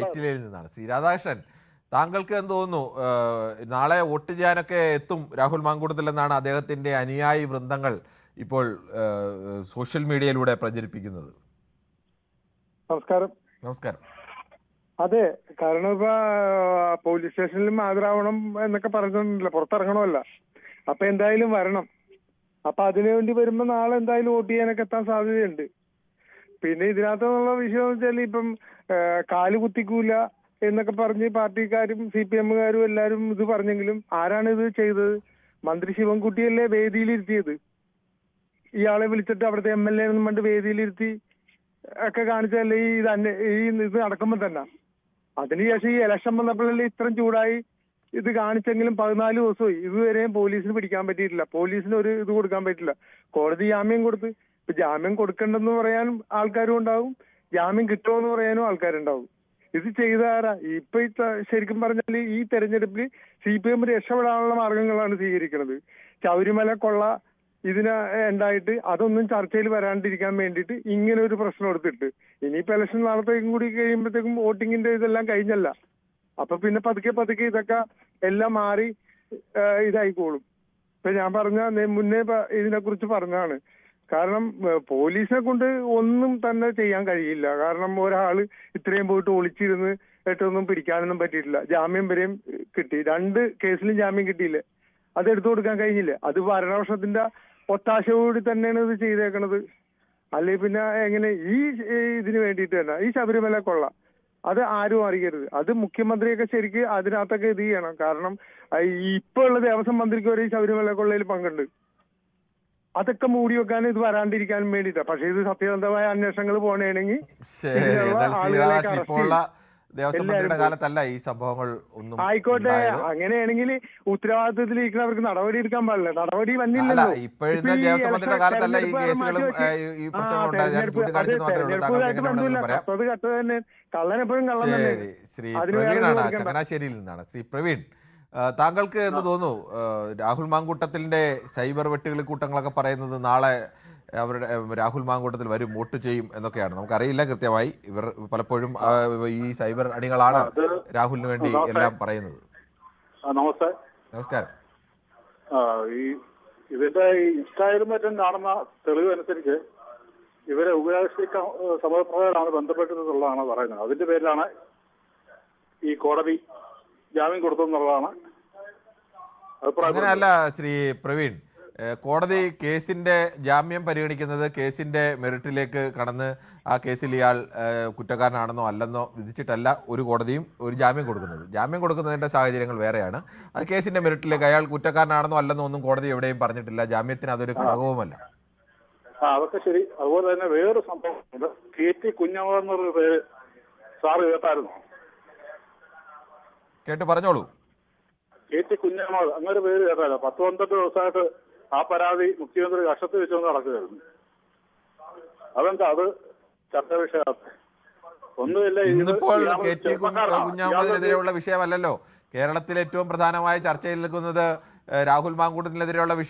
ഐറ്റിലയിൽ നിന്നാണ്. ശ്രീ രാധാകൃഷ്ണൻ താങ്കൾക്ക് എന്ത് തോന്നുന്നു? നാളെ വോട്ട് ചെയ്യാനൊക്കെ എത്തും രാഹുൽ മാങ്കൂട്ടത്തിൽ എന്നാണ് അദ്ദേഹത്തിന്റെ അനുയായി വൃന്ദങ്ങൾ ഇപ്പോൾ സോഷ്യൽ മീഡിയയിലൂടെ പ്രചരിപ്പിക്കുന്നത്. നമസ്കാരം. നമസ്കാരം. അതെ കാരണം ഇപ്പൊ പോലീസ് സ്റ്റേഷനിലും ഹാജരാവണം എന്നൊക്കെ പറഞ്ഞിട്ടുണ്ടല്ലോ. പുറത്തിറങ്ങണമല്ല. അപ്പൊ എന്തായാലും വരണം. അപ്പൊ അതിനുവേണ്ടി വരുമ്പോ നാളെ എന്തായാലും വോട്ട് ചെയ്യാനൊക്കെ എത്താൻ സാധ്യതയുണ്ട്. പിന്നെ ഇതിനകത്തുള്ള വിഷയം വെച്ചാൽ ഇപ്പം കാൽ കുത്തിക്കൂല എന്നൊക്കെ പറഞ്ഞ് പാർട്ടിക്കാരും സി പി എമ്മുകാരും എല്ലാരും ഇത് പറഞ്ഞെങ്കിലും ആരാണ് ഇത് ചെയ്തത്? മന്ത്രി ശിവൻകുട്ടിയല്ലേ വേദിയിലിരുത്തിയത്? ഇയാളെ വിളിച്ചിട്ട് അവിടുത്തെ എം എൽ എ എന്നും പണ്ട് വേദിയിലിരുത്തി ഒക്കെ കാണിച്ചല്ലേ ഈ അന്വേ- ഈ ഇത് നടക്കുമ്പോ തന്നെ. അതിനുശേഷം ഈ ഇലക്ഷൻ വന്നപ്പോഴല്ലേ ഇത്രയും ചൂടായി ഇത് കാണിച്ചെങ്കിലും പതിനാല് ദിവസമായി. ഇതുവരെയും പോലീസിന് പിടിക്കാൻ പറ്റിയിട്ടില്ല. പോലീസിന് ഒരു ഇത് കൊടുക്കാൻ പറ്റില്ല കോടതി ജാമ്യം കൊടുത്ത് ഇപ്പൊ ജാമ്യം കൊടുക്കണ്ടെന്ന് പറയാനും ആൾക്കാരും ഉണ്ടാവും. ജാമ്യം കിട്ടുമെന്ന് പറയാനും ആൾക്കാരുണ്ടാവും. ഇത് ചെയ്ത ആരാ ഇപ്പൊ ശരിക്കും പറഞ്ഞാൽ ഈ തെരഞ്ഞെടുപ്പിൽ സി പി എം രക്ഷപ്പെടാനുള്ള മാർഗങ്ങളാണ് സ്വീകരിക്കുന്നത് ശബരിമല കൊള്ള ഇതിന് ഉണ്ടായിട്ട് അതൊന്നും ചർച്ചയിൽ വരാണ്ടിരിക്കാൻ വേണ്ടിയിട്ട് ഇങ്ങനെ ഒരു പ്രശ്നം എടുത്തിട്ട്. ഇനിയിപ്പോ ഇലക്ഷൻ നാളത്തേക്കും കൂടി കഴിയുമ്പോഴത്തേക്കും വോട്ടിങ്ങിന്റെ ഇതെല്ലാം കഴിഞ്ഞല്ല. അപ്പൊ പിന്നെ പതുക്കെ പതുക്കെ ഇതൊക്കെ എല്ലാം മാറി ഇതായിക്കോളും. ഇപ്പൊ ഞാൻ പറഞ്ഞ മുന്നേ ഇതിനെ കുറിച്ച് പറഞ്ഞതാണ്. കാരണം പോലീസിനെ കൊണ്ട് ഒന്നും തന്നെ ചെയ്യാൻ കഴിയില്ല. കാരണം ഒരാൾ ഇത്രയും പോയിട്ട് ഒളിച്ചിരുന്ന് ഏറ്റൊന്നും പിടിക്കാനൊന്നും പറ്റിയിട്ടില്ല. ജാമ്യം വരെയും കിട്ടി. രണ്ട് കേസിലും ജാമ്യം കിട്ടിയില്ല. അത് എടുത്തു കൊടുക്കാൻ കഴിഞ്ഞില്ല. അത് ഭരണപക്ഷത്തിന്റെ ഒത്താശയോടി തന്നെയാണ് ഇത് ചെയ്തേക്കണത്. അല്ലെങ്കിൽ പിന്നെ എങ്ങനെ ഈ ഇതിന് വേണ്ടിയിട്ട് തന്നെ ഈ ശബരിമല കൊള്ള അത് ആരും അറിയരുത്. അത് മുഖ്യമന്ത്രിയൊക്കെ ശരിക്ക് അതിനകത്തൊക്കെ ഇത് ചെയ്യണം. കാരണം ഇപ്പൊ ഉള്ള ദേവസ്വം മന്ത്രിക്ക് വരെ ഈ ശബരിമല കൊള്ളയിൽ പങ്കുണ്ട്. അതൊക്കെ മൂടി വെക്കാൻ ഇത് വരാണ്ടിരിക്കാനും വേണ്ടിയിട്ടാണ് പക്ഷെ ഇത് സത്യസന്ധമായ അന്വേഷണങ്ങൾ പോകണമെങ്കിൽ ദേവസ്വം കാലത്തല്ല ഈ സംഭവങ്ങൾ ഒന്നും ആയിക്കോട്ടെ. അങ്ങനെയാണെങ്കിൽ ഉത്തരവാദിത്തത്തിൽ ഇരിക്കുന്നവർക്ക് നടപടി എടുക്കാൻ പാടില്ല. നടപടി വന്നില്ലല്ലോ. ഇപ്പോഴത്തെ ഇപ്പൊ ദേവസ്വം മന്ത്രിയുടെ കാലത്തല്ല ഈ കേസുകളും ഈ പ്രശ്നങ്ങളും ഉണ്ടായത്. കള്ളൻ എപ്പോഴും തന്നെ ശ്രീ പ്രവീണാണ് ചങ്ങനാശ്ശേരിയിൽ നിന്നാണ്. ശ്രീ പ്രവീൺ താങ്കൾക്ക് എന്ന് തോന്നുന്നു രാഹുൽ മാങ്കൂട്ടത്തിന്റെ സൈബർ വെട്ടുകളി കൂട്ടങ്ങളൊക്കെ പറയുന്നത് നാളെ അവരുടെ രാഹുൽ മാങ്കൂട്ടത്തിൽ വരും വോട്ട് ചെയ്യും എന്നൊക്കെയാണ്. നമുക്കറിയില്ല കൃത്യമായി. ഇവർ പലപ്പോഴും ഈ സൈബർ അണികളാണ് രാഹുലിന് വേണ്ടി എല്ലാം പറയുന്നത്. നമസ്കാരം. നമസ്കാരം. ഈ ഇതിന്റെ ഇൻസ്റ്റായിലും മറ്റും കാണുന്ന തെളിവ് അനുസരിച്ച് ഇവരെ ഉപരാഷ്ട്രീയ സമയപ്രകാരമാണ് ബന്ധപ്പെട്ടതെന്നുള്ളതാണ് പറയുന്നത്. അതിന്റെ പേരിലാണ് ഈ കോടതി ജാമ്യം കൊടുത്തെന്നുള്ളതാണ് എന്നുള്ളതാണ് അങ്ങനെയല്ല ശ്രീ പ്രവീൺ. കോടതി കേസിന്റെ ജാമ്യം പരിഗണിക്കുന്നത് കേസിന്റെ മെറിറ്റിലേക്ക് കടന്ന് ആ കേസിൽ ഇയാൾ കുറ്റക്കാരനാണെന്നോ അല്ലെന്നോ വിധിച്ചിട്ടല്ല ഒരു കോടതിയും ഒരു ജാമ്യം കൊടുക്കുന്നത്. ജാമ്യം കൊടുക്കുന്നതിന്റെ സാഹചര്യങ്ങൾ വേറെയാണ്. അത് കേസിന്റെ മെറിറ്റിലേക്ക് അയാൾ കുറ്റക്കാരനാണെന്നോ അല്ലെന്നോ ഒന്നും കോടതി എവിടെയും പറഞ്ഞിട്ടില്ല. ജാമ്യത്തിന് അതൊരു ഘടകവുമല്ല. അതൊക്കെ ശരി. അതുപോലെ തന്നെ വേറൊരു സംഭവം കെ ടി കുഞ്ഞമ്മ എന്നൊരു പേര് സാറ് കേട്ടായിരുന്നു? കേട്ട് പറഞ്ഞോളൂ. കെ ടി കുഞ്ഞമ്മ അങ്ങനെ പേര് കേട്ടാലോ പത്ത് പന്ത്രണ്ട് ദിവസമായിട്ട് ആ പരാതി മുഖ്യമന്ത്രി കഷത്തിൽ വെച്ചുകൊണ്ട് നടക്കുകയായിരുന്നു. അതെന്താ? അത് ചർച്ച വിഷയമാണ് ഒന്നുമില്ല ഇന്നിപ്പോൾ ഇയാൾ കെ ടി കുഞ്ഞാമതിനെതിരെയുള്ള വിഷയമല്ലല്ലോ. കേരളത്തിൽ ഏറ്റവും പ്രധാനമായ ചർച്ചയിൽ നിൽക്കുന്നത് രാഹുൽ മാങ്കൂട്ടത്തിനെതിരെയുള്ള വിഷയം